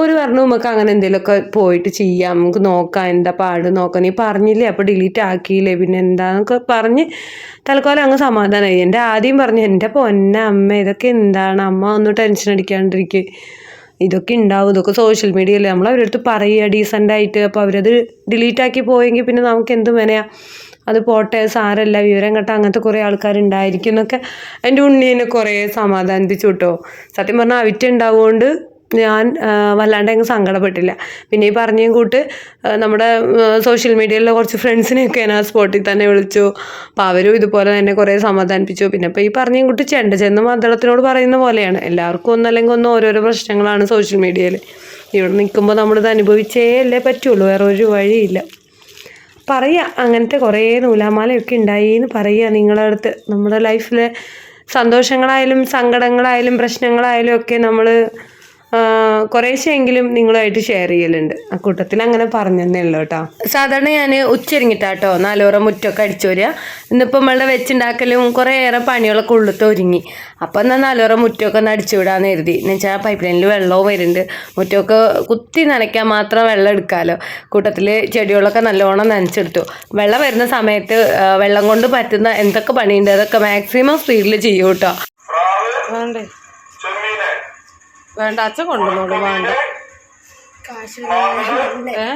ഒരു പറഞ്ഞു നമുക്ക് അങ്ങനെ എന്തെങ്കിലുമൊക്കെ പോയിട്ട് ചെയ്യാം. നമുക്ക് നോക്കാം എന്താ പാട് നോക്കാം. നീ പറഞ്ഞില്ലേ അപ്പോൾ ഡിലീറ്റ് ആക്കിയില്ലേ പിന്നെ എന്താന്നൊക്കെ പറഞ്ഞ് തൽക്കാലം അങ്ങ് സമാധാനമായി എന്റെ ആദ്യം പറഞ്ഞു എന്റെ പൊന്ന അമ്മ ഇതൊക്കെ എന്താണ്? അമ്മ ഒന്നും ടെൻഷൻ അടിക്കാണ്ടിരിക്കുക ഇതൊക്കെ ഉണ്ടാവും ഇതൊക്കെ സോഷ്യൽ മീഡിയയിൽ നമ്മൾ അവരടുത്ത് പറയുക ഡീസന്റ് ആയിട്ട്. അപ്പോൾ അവരത് ഡിലീറ്റ് ആക്കി പോയെങ്കിൽ പിന്നെ നമുക്ക് എന്ത് മെനയാ അത് പോട്ടെ സാരല്ല വിവരം കേട്ട അങ്ങനത്തെ കുറേ ആൾക്കാരുണ്ടായിരിക്കും എന്നൊക്കെ എന്റെ ഉണ്ണീനെ കുറേ സമാധാനിപ്പിച്ചു കേട്ടോ. സത്യം പറഞ്ഞാൽ അവിറ്റുണ്ടാവുകൊണ്ട് ഞാൻ വല്ലാണ്ട് അങ്ങ് സങ്കടപ്പെട്ടില്ല. പിന്നെ ഈ പറഞ്ഞതും കൂട്ട് നമ്മുടെ സോഷ്യൽ മീഡിയയിലെ കുറച്ച് ഫ്രണ്ട്സിനെയൊക്കെ ഞാൻ ആ സ്പോട്ടിൽ തന്നെ വിളിച്ചു. അപ്പോൾ അവരും ഇതുപോലെ തന്നെ കുറേ സമാധാനിപ്പിച്ചു. പിന്നെ ഇപ്പോൾ ഈ പറഞ്ഞതും കൂട്ട് ചെണ്ട ചെന്ന് മദ്ദളത്തിനോട് പറയുന്ന പോലെയാണ്. എല്ലാവർക്കും ഒന്നല്ലെങ്കിൽ ഒന്ന് ഓരോരോ പ്രശ്നങ്ങളാണ് സോഷ്യൽ മീഡിയയിൽ ഇവിടെ നിൽക്കുമ്പോൾ നമ്മളിത് അനുഭവിച്ചേ അല്ലേ പറ്റുള്ളൂ. വേറെ ഒരു വഴിയില്ല. പറയുക അങ്ങനത്തെ കുറേ നൂലാമാലയൊക്കെ ഉണ്ടായി എന്ന് പറയുക നിങ്ങളുടെ അടുത്ത് നമ്മുടെ ലൈഫിലെ സന്തോഷങ്ങളായാലും സങ്കടങ്ങളായാലും പ്രശ്നങ്ങളായാലും ഒക്കെ നമ്മൾ കുറേശ്ശെങ്കിലും നിങ്ങളുമായിട്ട് ഷെയർ ചെയ്യലുണ്ട്. ആ കൂട്ടത്തിൽ അങ്ങനെ പറഞ്ഞതന്നേ ഉള്ളൂ കേട്ടോ. സാധാരണ ഞാൻ ഉച്ചരിങ്ങിട്ടാട്ടോ നാലോറ മുറ്റമൊക്കെ അടിച്ചു വരിക. ഇന്നിപ്പോൾ നമ്മളുടെ വെച്ചുണ്ടാക്കലും കുറേയേറെ പണികളൊക്കെ ഉള്ളത്ത് ഒരുങ്ങി. അപ്പം എന്നാൽ നാലോറ മുറ്റമൊക്കെ ഒന്ന് അടിച്ചു വിടാമെന്ന് കരുതി. എന്ന് വെച്ചാൽ പൈപ്പ് ലൈനിൽ വെള്ളവും വരുന്നുണ്ട്. മുറ്റമൊക്കെ കുത്തി നനയ്ക്കാൻ മാത്രം വെള്ളം എടുക്കാമല്ലോ കൂട്ടത്തിൽ ചെടികളൊക്കെ നല്ലോണം നനച്ചെടുത്തു. വെള്ളം വരുന്ന സമയത്ത് വെള്ളം കൊണ്ട് പറ്റുന്ന എന്തൊക്കെ പണിയുണ്ട്? അതൊക്കെ മാക്സിമം സ്പീഡിൽ ചെയ്യും കേട്ടോ. വേണ്ടേ? വേണ്ട അച്ഛൻ കൊണ്ടുവന്നോളൂ വേണ്ട. ഏ?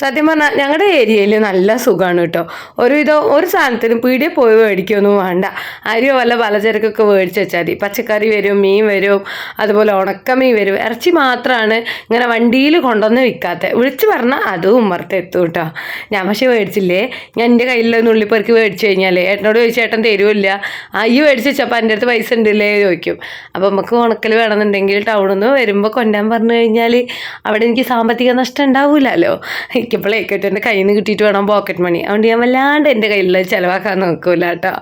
സത്യം പറഞ്ഞാൽ ഞങ്ങളുടെ ഏരിയയിൽ നല്ല സുഖമാണ് കേട്ടോ ഒരുവിധം ഒരു സാധനത്തിനും പീടിയെ പോയി മേടിക്കൊന്നും വേണ്ട. അരിയോ വല്ല പലചരക്കൊക്കെ മേടിച്ച് വെച്ചാൽ മതി. പച്ചക്കറി വരും മീൻ വരും അതുപോലെ ഉണക്കമീൻ വരും. ഇറച്ചി മാത്രമാണ് ഇങ്ങനെ വണ്ടിയിൽ കൊണ്ടുവന്ന് വിൽക്കാത്തത് വിളിച്ച് പറഞ്ഞാൽ അതും ഉമ്മർത്ത് എത്തും കേട്ടോ ഞാൻ പക്ഷേ മേടിച്ചില്ലേ? ഞാൻ എന്റെ കയ്യിലുള്ള നുള്ളിപ്പറിക്ക് മേടിച്ച് കഴിഞ്ഞാൽ ഏട്ടനോട് ചോദിച്ചു ഏട്ടൻ തരുമില്ല അയ്യോ മേടിച്ച് വെച്ചപ്പോൾ എന്റെ അടുത്ത് പൈസ ഉണ്ടല്ലേ ചോദിക്കും. അപ്പോൾ നമുക്ക് ഉണക്കൽ വേണമെന്നുണ്ടെങ്കിൽ ടൗണിൽ നിന്ന് വരുമ്പോൾ കൊണ്ടാൻ പറഞ്ഞു കഴിഞ്ഞാൽ അവിടെ എനിക്ക് സാമ്പത്തിക നഷ്ടം ഉണ്ടാവില്ലല്ലോ എനിക്കിപ്പോഴേ കേട്ടോ എന്റെ കയ്യിൽ നിന്ന് കിട്ടിയിട്ട് വേണം പോക്കറ്റ് മണി അതുകൊണ്ട് ഞാൻ വല്ലാണ്ട് എന്റെ കയ്യിൽ ചിലവാക്കാൻ നോക്കൂല കേട്ടോ.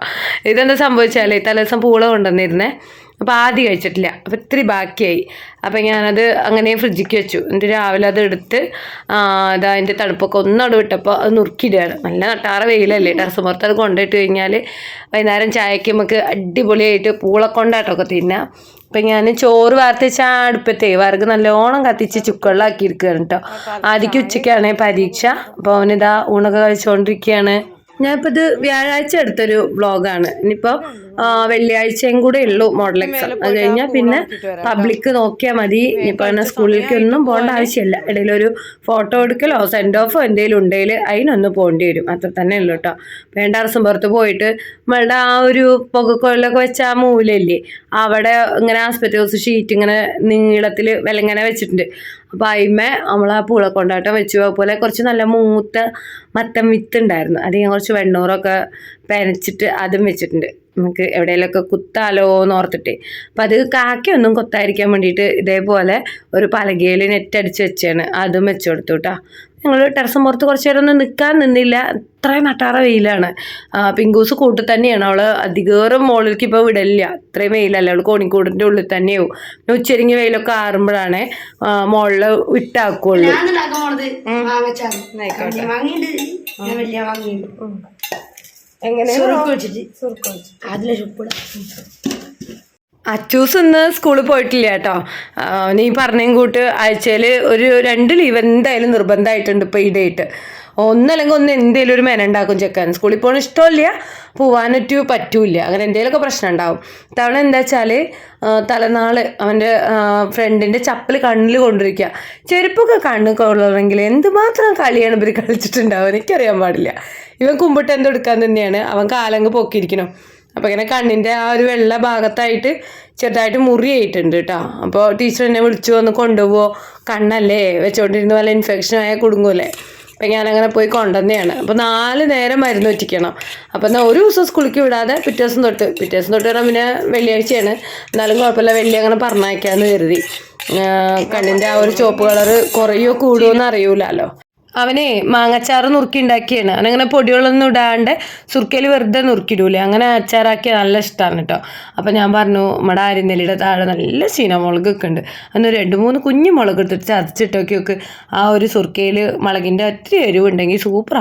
ഇതെന്താ സംഭവിച്ചാലേ തലേദിവസം പൂള കൊണ്ടുവന്നിരുന്നേ. അപ്പോൾ ആദ്യം കഴിച്ചിട്ടില്ല. അപ്പോൾ ഇത്തിരി ബാക്കിയായി. അപ്പോൾ ഞാനത് അങ്ങനെ ഫ്രിഡ്ജിക്ക് വെച്ചു. എന്നിട്ട് രാവിലെ അത് എടുത്ത് അതാ അതിന്റെ തണുപ്പൊക്കെ ഒന്നവിടെ വിട്ടപ്പോൾ അത് നുറുക്കിയിടുകയാണ്. നല്ല നട്ടാറ വെയിലല്ലേ. ടെറസ് പുറത്ത് അത് കൊണ്ടിട്ട് കഴിഞ്ഞാൽ വൈകുന്നേരം ചായക്ക് നമുക്ക് അടിപൊളിയായിട്ട് പൂളക്കൊണ്ടാട്ടമൊക്കെ തിന്നാം. അപ്പം ഞാൻ ചോറ് വാർത്തിച്ച ആ അടുപ്പത്തെ വറുക് നല്ലോണം കത്തിച്ച് ചുക്കുവെള്ളമാക്കി എടുക്കുകയാണ് കേട്ടോ ആദ്യക്ക് ഉച്ചയ്ക്കാണ് പരീക്ഷ. അപ്പോൾ അവനിതാ ഊണൊക്കെ കഴിച്ചുകൊണ്ടിരിക്കുകയാണ് ഞാനിപ്പോൾ ഇത് വ്യാഴാഴ്ച എടുത്തൊരു വ്ളോഗാണ്. ഇനിയിപ്പോൾ വെള്ളിയാഴ്ചയും കൂടെ ഉള്ളൂ മോഡൽ എക്സാം. അത് കഴിഞ്ഞാൽ പിന്നെ പബ്ലിക് നോക്കിയാൽ മതി. ഇനിയിപ്പോൾ അങ്ങനെ സ്കൂളിലേക്ക് ഒന്നും പോകേണ്ട ആവശ്യമില്ല. ഇടയിൽ ഒരു ഫോട്ടോ എടുക്കലോ സെൻഡ് ഓഫോ എന്തെങ്കിലും ഉണ്ടെങ്കിൽ അതിനൊന്ന് പോകേണ്ടി വരും. അത്ര തന്നെ ഉള്ളൂ കേട്ടോ. വേണ്ട ദിവസം പുറത്ത് പോയിട്ട് നമ്മളുടെ ആ ഒരു പുകക്കൊല്ലൊക്കെ വെച്ച ആ മൂലല്ലേ അവിടെ ഇങ്ങനെ ആസ്പത്രി ഹൗസ് ഷീറ്റ് ഇങ്ങനെ നീളത്തിൽ വിലങ്ങനെ വെച്ചിട്ടുണ്ട്. അപ്പോൾ അതിന്മേ നമ്മൾ ആ പൂളക്കൊണ്ടാട്ടം വെച്ചു. പോലെ കുറച്ച് നല്ല മൂത്ത മത്തം വിത്ത് ഉണ്ടായിരുന്നു. അത് ഞാൻ കുറച്ച് വെണ്ണൂറൊക്കെ പെനച്ചിട്ട് അതും വെച്ചിട്ടുണ്ട്. നമുക്ക് എവിടെയെങ്കിലുമൊക്കെ കുത്താലോ എന്ന് ഓർത്തിട്ട്. അപ്പം അത് കാക്കയൊന്നും കൊത്തായിരിക്കാൻ വേണ്ടിയിട്ട് ഇതേപോലെ ഒരു പലകയിൽ നെറ്റ് അടിച്ച് വെച്ചാണ്. അതും വെച്ചു കൊടുത്തു കേട്ടോ ഞങ്ങൾ ടെറസും പുറത്ത് കുറച്ച് നേരം ഒന്നും നിൽക്കാൻ നിന്നില്ല. അത്രയും നട്ടാറ വെയിലാണ്. പിങ്കൂസ് കൂട്ടിൽ തന്നെയാണ്. അവൾ അധികേറും മുകളിലേക്ക് ഇപ്പോൾ വിടലില്ല. അത്രയും വെയിലല്ല അവൾ കോണിക്കൂടിന്റെ ഉള്ളിൽ തന്നെയാവും. പിന്നെ ഉച്ചരിങ്ങി വെയിലൊക്കെ ആറുമ്പോഴാണ് മുകളിൽ വിട്ടാക്കുള്ളൂ. എങ്ങനെ? അതിലെ ഉപ്പിടാം. അച്ചൂസ് ഇന്ന് സ്കൂളിൽ പോയിട്ടില്ല കേട്ടോ. നീ പറഞ്ഞേം കൂട്ട് ആഴ്ചയിൽ ഒരു രണ്ട് ലീവ് എന്തായാലും നിർബന്ധമായിട്ടുണ്ട് ഇപ്പോൾ ഈ ഡേറ്റ് ഒന്നല്ലെങ്കിൽ ഒന്ന് എന്തെങ്കിലും ഒരു മെന ഉണ്ടാക്കും ചെക്കാൻ. സ്കൂളിൽ പോകണ ഇഷ്ടമില്ല പോവാനൊറ്റു പറ്റൂല അങ്ങനെ എന്തെങ്കിലുമൊക്കെ പ്രശ്നം ഉണ്ടാവും. തവണ എന്താ വെച്ചാൽ തലനാൾ അവന്റെ ഫ്രണ്ടിന്റെ ചപ്പൽ കണ്ണിൽ കൊണ്ടിരിക്കുക ചെരുപ്പൊക്കെ കണ്ണ് കൊള്ളണമെങ്കിൽ എന്തുമാത്രം കളിയാണ് ഇവർ കളിച്ചിട്ടുണ്ടാവും എനിക്കറിയാൻ പാടില്ല. ഇവൻ കുമ്പിട്ട് എന്തെടുക്കാൻ തന്നെയാണ്. അവൻ കാലങ്ങ് പൊക്കിയിരിക്കണം. അപ്പോൾ ഇങ്ങനെ കണ്ണിന്റെ ആ ഒരു വെള്ള ഭാഗത്തായിട്ട് ചെറുതായിട്ട് മുറിയായിട്ടുണ്ട് കേട്ടോ അപ്പോൾ ടീച്ചർ എന്നെ വിളിച്ചു വന്ന് കൊണ്ടുപോകുമോ കണ്ണല്ലേ? വെച്ചോണ്ടിരുന്ന പോലെ ഇൻഫെക്ഷൻ ആയ കുടുങ്ങൂലേ അപ്പം ഞാനങ്ങനെ പോയി കൊണ്ടുവന്നെയാണ് അപ്പോൾ നാല് നേരം മരുന്ന് ഒറ്റിക്കണം അപ്പം എന്നാൽ ഒരു ദിവസം സ്കൂളിലേക്ക് വിടാതെ പിറ്റേ ദിവസം തൊട്ട് പിറ്റേ ദിവസം തൊട്ട് പറഞ്ഞാൽ പിന്നെ വെള്ളിയാഴ്ചയാണ്. എന്നാലും കുഴപ്പമില്ല വെള്ളി അങ്ങനെ പറഞ്ഞയക്കാമെന്ന് കരുതി. കണ്ണിന്റെ ആ ഒരു ചുവപ്പ് കളറ് കുറയോ കൂടുമോ എന്ന് അറിയൂലല്ലോ. അവനെ മാങ്ങച്ചാറ് നുറുക്കി ഉണ്ടാക്കിയാണ് അവനങ്ങനെ പൊടികളൊന്നും ഇടാണ്ട് സുർക്കയിൽ വെറുതെ നുറുക്കിടൂലേ. അങ്ങനെ അച്ചാറാക്കിയ നല്ല ഇഷ്ടമാണ് കേട്ടോ അപ്പം ഞാൻ പറഞ്ഞു നമ്മുടെ അരിനെല്ലിയുടെ താഴെ നല്ല ചീനമുളക് ഒക്കെ ഉണ്ട് അന്ന് രണ്ട് മൂന്ന് കുഞ്ഞു മുളക് എടുത്തിട്ട് ചതച്ചിട്ടൊക്കെ ആ ഒരു സുർക്കയിൽ മുളകിന്റെ ഒത്തിരി എരിവുണ്ടെങ്കിൽ സൂപ്പർ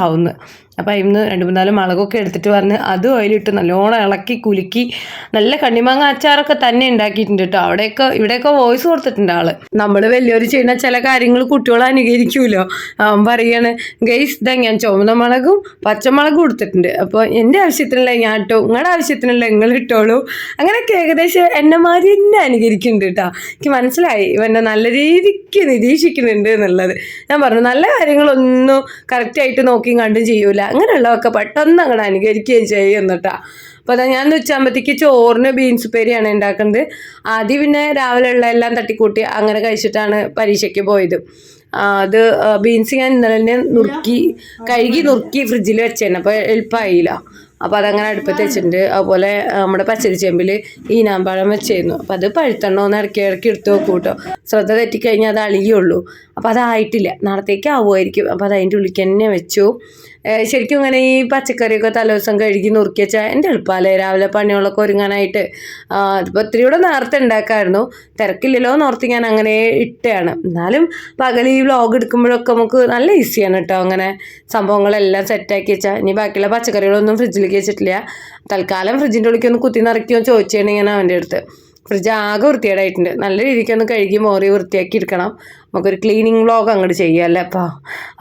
ആവുന്നു ഇന്ന് രണ്ട് മൂന്നാൽ മുളകൊക്കെ എടുത്തിട്ട് വന്ന് അതും അതിലിട്ട് നല്ലോണം ഇളക്കി കുലുക്കി നല്ല കണ്ണിമാങ്ങ അച്ചാറൊക്കെ തന്നെ ഉണ്ടാക്കിയിട്ടുണ്ട് കേട്ടോ. അവിടെയൊക്കെ ഇവിടെയൊക്കെ വോയിസ് കൊടുത്തിട്ടുണ്ട് ആൾ. നമ്മൾ വലിയവർ ചെയ്യുന്ന ചില കാര്യങ്ങൾ കുട്ടികൾ അനുകരിക്കൂലോ? പറയാണ് ഗൈസ് ഇതാ ഞാൻ ചുവന്ന മുളകും പച്ചമുളകും കൊടുത്തിട്ടുണ്ട്. അപ്പോൾ എന്റെ ആവശ്യത്തിനുള്ള ഞാൻ ഇട്ടോ നിങ്ങളുടെ ആവശ്യത്തിനുള്ള നിങ്ങൾ ഇട്ടോളൂ. അങ്ങനെയൊക്കെ ഏകദേശം എന്നെ മാതിരി തന്നെ അനുകരിക്കുന്നുണ്ട് കേട്ടോ. എനിക്ക് മനസ്സിലായി ഇവന്റെ നല്ല രീതിക്ക് നിരീക്ഷിക്കുന്നുണ്ട് എന്നുള്ളത്. ഞാൻ പറഞ്ഞു നല്ല കാര്യങ്ങളൊന്നും കറക്റ്റായിട്ട് നോക്കിയും കണ്ടും ചെയ്യൂല. അങ്ങനെയുള്ളതൊക്കെ പെട്ടെന്ന് അങ്ങോട്ട് അനുകരിക്കുകയും ചെയ്യും കേട്ടോ അപ്പോൾ അതാ ഞാൻ ഉച്ചയാകുമ്പോഴത്തേക്ക് ചോറിന് ബീൻസ് ഉപ്പേരിയാണ് ഉണ്ടാക്കുന്നത് ആദ്യം പിന്നെ രാവിലെ ഉള്ള എല്ലാം തട്ടിക്കൂട്ടി അങ്ങനെ കഴിച്ചിട്ടാണ് പരീക്ഷയ്ക്ക് പോയത്. അത് ബീൻസ് ഞാൻ ഇന്നലെ തന്നെ നുറുക്കി കഴുകി നുറുക്കി ഫ്രിഡ്ജിൽ വെച്ചേനെ. അപ്പോൾ എളുപ്പമായില്ല അപ്പോൾ അതങ്ങനെ അടുപ്പത്ത് വെച്ചിട്ടുണ്ട്. അതുപോലെ നമ്മുടെ പച്ചരി ചെമ്പിൽ ഈനാമ്പഴം വെച്ചിരുന്നു അപ്പോൾ അത് പഴുത്തണ്ണോ എന്ന് ഇറക്കി ഇടയ്ക്ക് എടുത്ത് നോക്കും കേട്ടോ ശ്രദ്ധ തെറ്റിക്കഴിഞ്ഞാൽ അത് അളിയുള്ളൂ. അപ്പോൾ അതായിട്ടില്ല നാളത്തേക്ക് ആവുമായിരിക്കും അപ്പോൾ അത് അതിന്റെ തന്നെ വെച്ചു. ശരിക്കും ഇങ്ങനെ ഈ പച്ചക്കറിയൊക്കെ തലേദിവസം കഴുകി നുറുക്കി വെച്ചാൽ എന്റെ എളുപ്പമല്ലേ രാവിലെ പണികളൊക്കെ ഒരുങ്ങാനായിട്ട്. ഇപ്പോൾ ഇത്തിരി കൂടെ നേരത്തെ ഉണ്ടാക്കാമായിരുന്നു തിരക്കില്ലല്ലോ നോർത്ത് ഞാൻ അങ്ങനെ ഇട്ടയാണ് എന്നാലും പകൽ ഈ വ്ലോഗ് എടുക്കുമ്പോഴൊക്കെ നമുക്ക് നല്ല ഈസിയാണ് കേട്ടോ അങ്ങനെ സംഭവങ്ങളെല്ലാം സെറ്റാക്കി വെച്ചാൽ ഇനി ബാക്കിയുള്ള പച്ചക്കറികളൊന്നും ഫ്രിഡ്ജിലേക്ക് വെച്ചിട്ടില്ല. തൽക്കാലം ഫ്രിഡ്ജിന്റെ ഉള്ളിലേക്ക് ഒന്ന് കുത്തി നിറയ്ക്കുമോ ചോദിച്ചാണ് ഞാൻ അവന്റെ അടുത്ത്. ഫ്രിഡ്ജ് ആകെ വൃത്തികേടായിട്ടുണ്ട്. നല്ല രീതിക്ക് ഒന്ന് കഴുകി മോറി വൃത്തിയാക്കി എടുക്കണം. നമുക്കൊരു ക്ലീനിങ് വ്ളോഗ് അങ്ങോട്ട് ചെയ്യാമല്ലേ അപ്പോൾ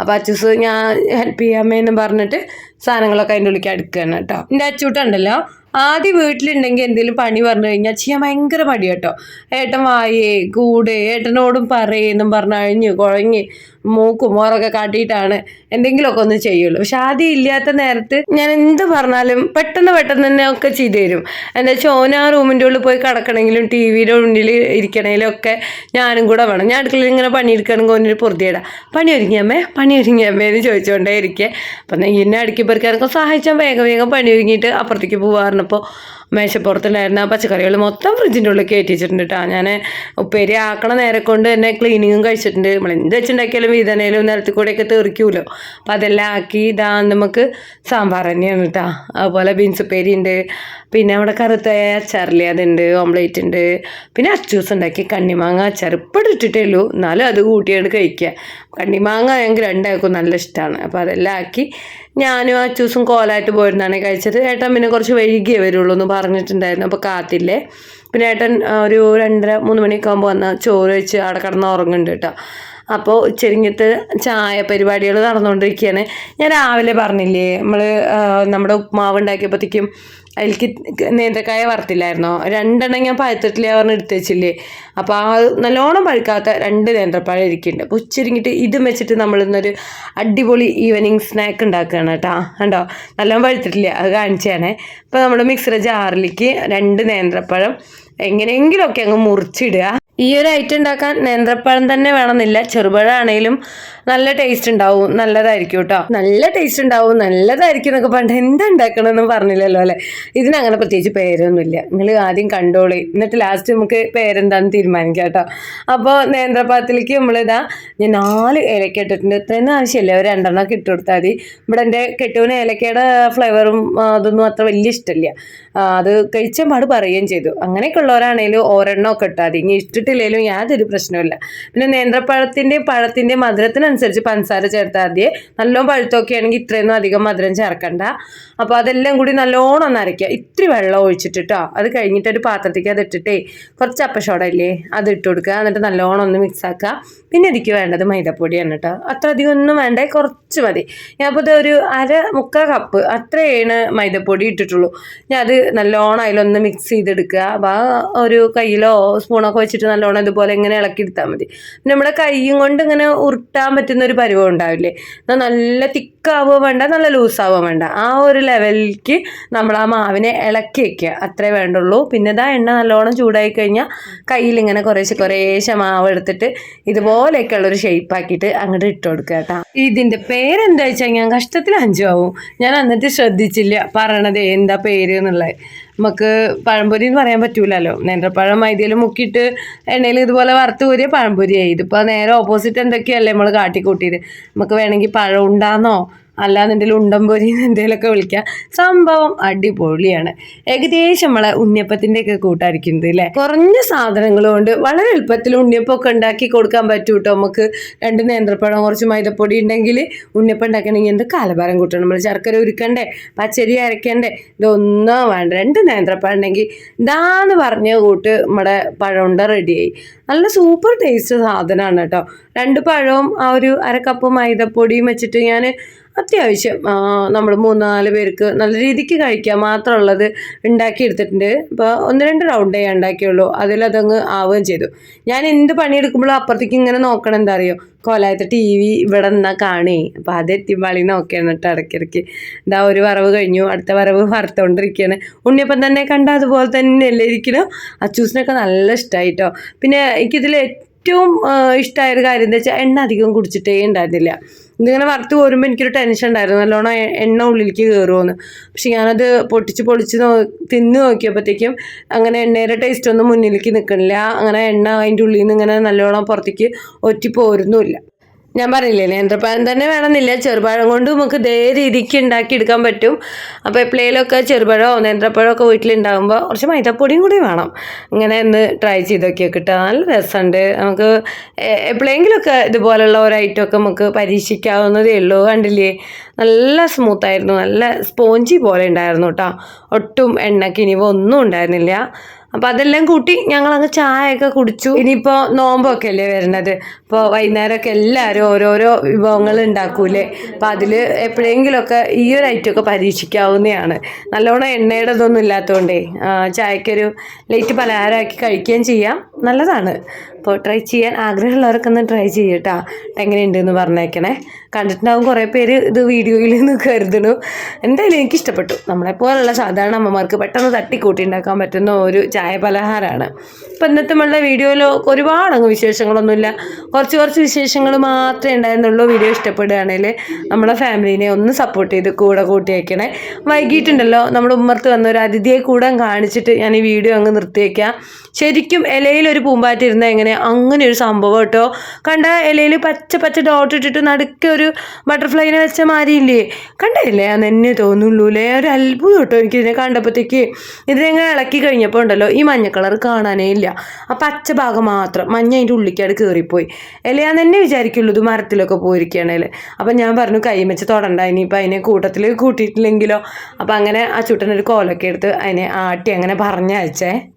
അപ്പോൾ അച്ചൂസ് ഞാൻ ഹെൽപ്പ് ചെയ്യാമേന്ന് പറഞ്ഞിട്ട് സാധനങ്ങളൊക്കെ അതിന്റെ ഉള്ളിലേക്ക് അടുക്കുകയാണ് കേട്ടോ. എന്റെ അച്ചൂട്ടുണ്ടല്ലോ ആദ്യം വീട്ടിലുണ്ടെങ്കിൽ എന്തെങ്കിലും പണി പറഞ്ഞു കഴിഞ്ഞാൽ ചെയ്യാൻ ഭയങ്കര മടി കേട്ടോ. ഏട്ടൻ വായേ കൂടെ ഏട്ടനോടും പറയെന്നും പറഞ്ഞ് അഴിഞ്ഞ് കുഴഞ്ഞ് മൂക്കും മോറൊക്കെ കാട്ടിയിട്ടാണ് എന്തെങ്കിലുമൊക്കെ ഒന്ന് ചെയ്യുള്ളൂ. പക്ഷെ ആദ്യം ഇല്ലാത്ത നേരത്ത് ഞാൻ എന്ത് പറഞ്ഞാലും പെട്ടെന്ന് പെട്ടെന്ന് തന്നെ ഒക്കെ ചെയ്തു തരും. എന്താ വെച്ചാൽ ഓന റൂമിന്റെ ഉള്ളിൽ പോയി കിടക്കണമെങ്കിലും ടി വിയുടെ ഉള്ളിൽ ഇരിക്കണമെങ്കിലും ഒക്കെ ഞാനും കൂടെ വേണം. ഞാൻ അടുക്കളയിൽ ഇങ്ങനെ പണിയെടുക്കണമെങ്കിൽ ഓനൊരു പൊറുതിയിടാം പണി ഒരുങ്ങിയമ്മേ പണി ഒരുങ്ങിയമ്മേ എന്ന് ചോദിച്ചുകൊണ്ടേ ഇരിക്കുക അപ്പം എന്നെ അടുക്കി പെറുക്കാനൊക്കെ സഹായിച്ചാൽ വേഗം വേഗം പണി ഒരുങ്ങിയിട്ട് അപ്പുറത്തേക്ക് പോകാറുണ്ടപ്പോൾ മേശപ്പുറത്തുണ്ടായിരുന്ന പച്ചക്കറികൾ മൊത്തം ഫ്രിഡ്ജിന്റെ ഉള്ളിൽ കയറ്റിച്ചിട്ടുണ്ട് കേട്ടോ ഞാൻ ഉപ്പേരി ആക്കണ നേരെ കൊണ്ട് തന്നെ ക്ലീനിങ്ങും കഴിച്ചിട്ടുണ്ട്. നമ്മൾ എന്ത് വെച്ചുണ്ടാക്കിയാലും വീതനയിലും നിലത്തിൽ കൂടെയൊക്കെ തെറിക്കുമല്ലോ അപ്പോൾ അതെല്ലാം ആക്കി ഇതാ നമുക്ക് സാമ്പാർ തന്നെയാണ് കേട്ടോ അതുപോലെ ബീൻസ് ഉപ്പേരി ഉണ്ട്. പിന്നെ അവിടെ കറുത്ത അച്ചാറില്ലേ അതുണ്ട് ഓംലേറ്റ് ഉണ്ട്. പിന്നെ അച്ചൂസ് ഉണ്ടാക്കി കണ്ണിമാങ്ങ അച്ചാർ ഇപ്പോൾ ഇട്ടിട്ടേ ഉള്ളൂ. എന്നാലും അത് കൂട്ടിയാണ് കഴിക്കുക. കണ്ണിമാങ്ങ ഞങ്ങൾക്ക് രണ്ടാൾക്കും നല്ല ഇഷ്ടമാണ് അപ്പോൾ അതെല്ലാം ആക്കി ഞാനും ആ ചൂസും കോലായിട്ട് പോയിരുന്നാണ് കഴിച്ചത്. ഏട്ടൻ പിന്നെ കുറച്ച് വൈകിയേ വരുള്ളൂ എന്ന് പറഞ്ഞിട്ടുണ്ടായിരുന്നു. അപ്പോൾ കാത്തില്ലേ? പിന്നെ ഏട്ടൻ ഒരു രണ്ടര മൂന്ന് മണിയൊക്കെ ആകുമ്പോൾ വന്നാൽ ചോറ് വെച്ച് അവിടെ കിടന്ന് ഉറങ്ങുന്നുണ്ട് കേട്ടോ. അപ്പോൾ ഉച്ചരിഞ്ഞിട്ട് ചായ പരിപാടികൾ നടന്നുകൊണ്ടിരിക്കുകയാണ് ഞാൻ രാവിലെ പറഞ്ഞില്ലേ നമ്മൾ നമ്മുടെ ഉപ്മാവ് ഉണ്ടാക്കിയപ്പോഴത്തേക്കും അതിലേക്ക് നേന്ത്രക്കായ വറുത്തില്ലായിരുന്നോ? രണ്ടെണ്ണം ഞാൻ പഴുത്തിട്ടില്ല പറഞ്ഞ് എടുത്ത് വെച്ചില്ലേ? അപ്പോൾ ആ നല്ലോണം പഴുക്കാത്ത രണ്ട് നേന്ത്രപ്പഴം ഇരിക്കുന്നുണ്ട് അപ്പോൾ ഉച്ചരിങ്ങിട്ട് ഇതും വെച്ചിട്ട് നമ്മൾ ഇന്നൊരു അടിപൊളി ഈവനിങ് സ്നാക്ക് ഉണ്ടാക്കുകയാണ് കേട്ടോ. കണ്ടോ? നല്ലോണം പഴുത്തിട്ടില്ല? അത് കാണിച്ചാണേ അപ്പോൾ നമ്മുടെ മിക്സറ ജാറിലേക്ക് രണ്ട് നേന്ത്രപ്പഴം എങ്ങനെയെങ്കിലുമൊക്കെ അങ്ങ് മുറിച്ചിടുക. ഈ ഒരു ഐറ്റം ഉണ്ടാക്കാൻ നേന്ത്രപ്പഴം തന്നെ വേണമെന്നില്ല. ചെറുപഴമാണേലും നല്ല ടേസ്റ്റ് ഉണ്ടാവും നല്ലതായിരിക്കും കേട്ടോ. നല്ല ടേസ്റ്റ് ഉണ്ടാവും നല്ലതായിരിക്കും എന്നൊക്കെ പറഞ്ഞിട്ട് എന്താ ഉണ്ടാക്കണമെന്ന് പറഞ്ഞില്ലല്ലോ അല്ലേ? ഇതിനങ്ങനെ പ്രത്യേകിച്ച് പേരൊന്നുമില്ല. നിങ്ങൾ ആദ്യം കണ്ടോളി. എന്നിട്ട് ലാസ്റ്റ് നമുക്ക് പേരെന്താണെന്ന് തീരുമാനിക്കാം കേട്ടോ. അപ്പോൾ നേന്ത്രപ്പഴത്തിലേക്ക് നമ്മളിതാ ഞാൻ നാല് ഏലക്ക ഇട്ടിട്ടുണ്ട്. ഇത്രയൊന്നും ആവശ്യമില്ല. ഒരു രണ്ടെണ്ണമൊക്കെ ഇട്ട് കൊടുത്താൽ മതി. ഇവിടെ എന്റെ കെട്ടുവിന് ഏലക്കയുടെ ഫ്ലേവറും അതൊന്നും അത്ര വലിയ ഇഷ്ടമില്ല. അത് കഴിച്ച പാട് പറയുകയും ചെയ്തു. അങ്ങനെയൊക്കെ ഉള്ളവരാണേലും ഒരെണ്ണം ഒക്കെ ഇട്ടാൽ മതി. ഇനി ഇട്ടിട്ടില്ലെങ്കിലും യാതൊരു പ്രശ്നമില്ല പിന്നെ നേന്ത്രപ്പഴത്തിന്റെയും പഴത്തിന്റെയും പഴത്തിന്റെ മധുരത്തിനനുസരിച്ച് പഞ്ചസാര ചേർത്താൽ മതി. നല്ലോണം പഴുത്തൊക്കെ ആണെങ്കിൽ ഇത്രയൊന്നും അധികം മധുരം ചേർക്കണ്ട. അപ്പോൾ അതെല്ലാം കൂടി നല്ലോണം ഒന്ന് അരയ്ക്കുക ഇത്തിരി വെള്ളം ഒഴിച്ചിട്ട് കേട്ടോ അത് കഴിഞ്ഞിട്ട് ഒരു പാത്രത്തേക്ക് അത് ഇട്ടിട്ടേ കുറച്ച് അപ്പശോട ഇല്ലേ അത് ഇട്ട് കൊടുക്കുക എന്നിട്ട് നല്ലോണം ഒന്ന് മിക്സ് ആക്കുക പിന്നെ എനിക്ക് വേണ്ടത് മൈദപ്പൊടിയാണ് കേട്ടോ അത്ര അധികം ഒന്നും വേണ്ടേ കുറച്ച് മതി. ഞാൻ അപ്പോൾ ഇത് ഒരു അര മുക്കാൽ കപ്പ് അത്രയാണ് മൈദപ്പൊടി ഇട്ടിട്ടുള്ളൂ. ഞാൻ അത് നല്ലോണം അതിലൊന്ന് മിക്സ് ചെയ്തെടുക്കുക അപ്പോൾ ഒരു കയ്യിലോ സ്പൂണൊക്കെ വെച്ചിട്ട് നല്ലോണം ഇതുപോലെ ഇങ്ങനെ ഇളക്കി എടുത്താൽ മതി. നമ്മുടെ കൈയും കൊണ്ട് ഇങ്ങനെ ഉരുട്ടാൻ പറ്റുന്ന ഒരു പരുവം ഉണ്ടാവില്ലേ? എന്നാൽ നല്ല തിക്കാവുക വേണ്ട നല്ല ലൂസാവുക വേണ്ട. ആ ഒരു ലെവലിലേക്ക് നമ്മൾ ആ മാവിനെ ഇളക്കി വയ്ക്കുക അത്രേ വേണ്ടുള്ളൂ. പിന്നെ ഇതാ എണ്ണ നല്ലോണം ചൂടായി കഴിഞ്ഞാൽ കയ്യിൽ ഇങ്ങനെ കുറേശ്ശെ കുറേശ്ശെ മാവ് എടുത്തിട്ട് ഇതുപോലെയൊക്കെയുള്ളൊരു ഷേപ്പാക്കിയിട്ട് അങ്ങോട്ട് ഇട്ട് കൊടുക്കുക കേട്ടോ. ഇതിന്റെ പേരെന്താ വെച്ചാൽ ഞാൻ കഷ്ടത്തിൽ അഞ്ചു ആവും ഞാൻ എന്നിട്ട് ശ്രദ്ധിച്ചില്ല. പറയണത് എന്താ പേര് എന്നുള്ളത്. നമുക്ക് പഴംപൊരി എന്ന് പറയാൻ പറ്റൂലല്ലോ. നേന്ത്രപ്പഴം മൈദയിൽ മുക്കിയിട്ട് എണ്ണയിൽ ഇതുപോലെ വറുത്ത് കോരിയ പഴംപൊരിയായി. ഇതിപ്പോൾ നേരെ ഓപ്പോസിറ്റ് എന്തൊക്കെയല്ലേ നമ്മൾ കാട്ടിക്കൂട്ടിയത്? നമുക്ക് വേണമെങ്കിൽ പഴം ഉണ്ടാന്നോ? അല്ലാന്നുണ്ടെങ്കിൽ ഉണ്ടംപൊരി എന്തെങ്കിലുമൊക്കെ വിളിക്കുക സംഭവം അടിപൊളിയാണ്. ഏകദേശം നമ്മളെ ഉണ്ണിയപ്പത്തിന്റെ ഒക്കെ കൂട്ടായിരിക്കുന്നത് അല്ലേ? കുറഞ്ഞ സാധനങ്ങൾ കൊണ്ട് വളരെ എളുപ്പത്തിൽ ഉണ്ണിയപ്പമൊക്കെ ഉണ്ടാക്കി കൊടുക്കാൻ പറ്റും കേട്ടോ നമുക്ക് രണ്ട് നേന്ത്രപ്പഴം കുറച്ച് മൈദപ്പൊടി ഉണ്ടെങ്കിൽ ഉണ്ണിയപ്പം ഉണ്ടാക്കണമെങ്കിൽ എന്ത് കാലഭാരം കൂട്ടണം? നമ്മൾ ശർക്കര ഉരുക്കണ്ടേ? പച്ചരി അരയ്ക്കണ്ടേ ഇതൊന്നും വേണ്ട. രണ്ട് നേന്ത്രപ്പഴം ഉണ്ടെങ്കിൽ ഇതാന്ന് പറഞ്ഞ കൂട്ട് നമ്മുടെ പഴമുണ്ട റെഡിയായി. നല്ല സൂപ്പർ ടേസ്റ്റ് സാധനമാണ് കേട്ടോ രണ്ട് പഴവും ആ ഒരു അര കപ്പ് മൈദപ്പൊടിയും വെച്ചിട്ട് ഞാൻ അത്യാവശ്യം. നമ്മൾ മൂന്ന് നാല് പേർക്ക് നല്ല രീതിക്ക് കഴിക്കാൻ മാത്രമുള്ളത് ഉണ്ടാക്കിയെടുത്തിട്ടുണ്ട്. ഇപ്പോൾ ഒന്ന് രണ്ട് റൗണ്ടേ ഉണ്ടാക്കിയുള്ളൂ. അതിലതങ്ങ് ആവുകയും ചെയ്തു. ഞാൻ എന്ത് പണിയെടുക്കുമ്പോഴും അപ്പുറത്തേക്ക് ഇങ്ങനെ നോക്കണം. എന്താ അറിയോ? കോലായത്തെ ടി വി ഇവിടെ നിന്നാ കാണേ. അപ്പോൾ അത് എത്തിപ്പാളി നോക്കിയാണ് കേട്ടോ ഇടയ്ക്കിടയ്ക്ക്. ഇതാ ഒരു വറവ് കഴിഞ്ഞു. അടുത്ത വറവ് വറുത്തോണ്ടിരിക്കുകയാണ് ഉണ്ണിയപ്പം തന്നെ കണ്ട അതുപോലെ തന്നെയല്ലേ ഇരിക്കണം? അച്ചൂസിനൊക്കെ നല്ല ഇഷ്ടമായിട്ടോ പിന്നെ എനിക്കിതിൽ ഏറ്റവും ഇഷ്ടമായൊരു കാര്യം എന്താ വെച്ചാൽ എണ്ണ അധികം കുടിച്ചിട്ടേ ഉണ്ടായിരുന്നില്ല. ഇതിങ്ങനെ വറുത്ത് കോരുമ്പോൾ എനിക്കൊരു ടെൻഷൻ ഉണ്ടായിരുന്നു. നല്ലോണം എണ്ണ ഉള്ളിലേക്ക് കയറുമെന്ന് പക്ഷെ ഞാനത് പൊട്ടിച്ച് പൊളിച്ച് നോ തിന്ന് നോക്കിയപ്പോഴത്തേക്കും അങ്ങനെ എണ്ണയുടെ ടേസ്റ്റ് ഒന്നും മുന്നിലേക്ക് നിൽക്കണില്ല അങ്ങനെ എണ്ണ അതിന്റെ ഉള്ളിൽ നിന്ന് ഇങ്ങനെ നല്ലോണം പുറത്തേക്ക് ഒറ്റി പോരുന്നുമില്ല ഞാൻ പറഞ്ഞില്ലേ നേന്ത്രപ്പഴം തന്നെ വേണമെന്നില്ല. ചെറുപഴം കൊണ്ട് നമുക്ക് ഇതേ രീതിക്ക് ഉണ്ടാക്കിയെടുക്കാൻ പറ്റും. അപ്പോൾ എപ്പോഴേലൊക്കെ ചെറുപഴമോ നേന്ത്രപ്പഴമോ ഒക്കെ വീട്ടിലുണ്ടാകുമ്പോൾ കുറച്ച് മൈദപ്പൊടിയും കൂടി വേണം. ഇങ്ങനെ ഒന്ന് ട്രൈ ചെയ്തൊക്കെ കിട്ടുക. നല്ല രസമുണ്ട്. നമുക്ക് എപ്പോഴെങ്കിലുമൊക്കെ ഇതുപോലുള്ള ഒരു ഐറ്റമൊക്കെ നമുക്ക് പരീക്ഷിക്കാവുന്നതേ ഉള്ളൂ. കണ്ടില്ലേ? നല്ല സ്മൂത്തായിരുന്നു നല്ല സ്പോഞ്ചി പോലെ ഉണ്ടായിരുന്നു കേട്ടോ. ഒട്ടും എണ്ണക്കിനിവോ ഒന്നും ഉണ്ടായിരുന്നില്ല. അപ്പം അതെല്ലാം കൂട്ടി ഞങ്ങളങ്ങ് ചായയൊക്കെ കുടിച്ചു. ഇനിയിപ്പോൾ നോമ്പൊക്കെ അല്ലേ വരുന്നത് അപ്പോൾ വൈകുന്നേരമൊക്കെ എല്ലാവരും ഓരോരോ വിഭവങ്ങൾ ഉണ്ടാക്കൂലേ? അപ്പം അതിൽ എപ്പോഴെങ്കിലുമൊക്കെ ഈ ഒരു ഐറ്റമൊക്കെ പരീക്ഷിക്കാവുന്നതാണ്. നല്ലോണം എണ്ണയുടെ ഇതൊന്നും ഇല്ലാത്തതുകൊണ്ടേ ചായക്കൊരു ലൈറ്റ് പലഹാരമാക്കി കഴിക്കുകയും ചെയ്യാം. നല്ലതാണ്. അപ്പോൾ ട്രൈ ചെയ്യാൻ ആഗ്രഹമുള്ളവരൊക്കെ ഒന്ന് ട്രൈ എങ്ങനെയുണ്ട് എന്ന് പറഞ്ഞേക്കണേ. കണ്ടിട്ടുണ്ടാവും കുറേ പേര് ഇത് വീഡിയോയിൽ നിന്ന് കരുതണു എന്തായാലും എനിക്ക് ഇഷ്ടപ്പെട്ടു നമ്മളെപ്പോലുള്ള സാധാരണ അമ്മമാർക്ക് പെട്ടെന്ന് തട്ടിക്കൂട്ടി ഉണ്ടാക്കാൻ പറ്റുന്ന ഒരു ചായ പലഹാരമാണ് ഇപ്പം ഇന്നത്തെ നമ്മളുടെ വീഡിയോയിൽ ഒരുപാട് അങ്ങ് വിശേഷങ്ങളൊന്നുമില്ല. കുറച്ച് കുറച്ച് വിശേഷങ്ങൾ മാത്രമേ ഉണ്ടായിരുന്നുള്ളൂ. വീഡിയോ ഇഷ്ടപ്പെടുകയാണെങ്കിൽ നമ്മളെ ഫാമിലീനെ ഒന്ന് സപ്പോർട്ട് ചെയ്ത് കൂടെ കൂട്ടി വയ്ക്കണേ വൈകിട്ടുണ്ടല്ലോ നമ്മുടെ ഉമ്മർത്ത് വന്ന ഒരു അതിഥിയെ കൂടെ കാണിച്ചിട്ട് ഞാൻ ഈ വീഡിയോ അങ്ങ് നിർത്തിയേക്കാം. ശരിക്കും ഇലയിൽ ഒരു പൂമ്പാറ്റ ഇരുന്ന എങ്ങനെ അങ്ങനെ ഒരു സംഭവം കേട്ടോ. കണ്ട ഇലയിൽ പച്ച പച്ച ഡോട്ട് ഇട്ടിട്ട് നടുക്ക് ഒരു ബട്ടർഫ്ലൈനെ വെച്ച മാതിരിയില്ലേ? കണ്ടില്ലേ? അന്ന് എന്നെ തോന്നുള്ളൂ അല്ലേ? ഒരു അത്ഭുതം കേട്ടോ എനിക്കിതിനെ കണ്ടപ്പോഴത്തേക്ക്. ഇതിനെങ്ങനെ ഇളക്കി കഴിഞ്ഞപ്പോൾ ഉണ്ടല്ലോ ഈ മഞ്ഞ കളർ കാണാനേ ഇല്ല. ആ പച്ച ഭാഗം മാത്രം മഞ്ഞ അതിന്റെ ഉള്ളിക്കാട് കയറിപ്പോയി ഇലയാന്ന് തന്നെ വിചാരിക്കുള്ളൂ ഇത് മരത്തിലൊക്കെ പോയിരിക്കുകയാണെങ്കിൽ അപ്പം ഞാൻ പറഞ്ഞു കൈമച്ച് തൊടണ്ട ഇനിയിപ്പോൾ അതിനെ കൂട്ടത്തിൽ കൂട്ടിയിട്ടില്ലെങ്കിലോ? അപ്പം അങ്ങനെ ആ ചുട്ടനൊരു കോലൊക്കെ എടുത്ത് അതിനെ ആട്ടി അങ്ങനെ പറഞ്ഞയച്ചേ.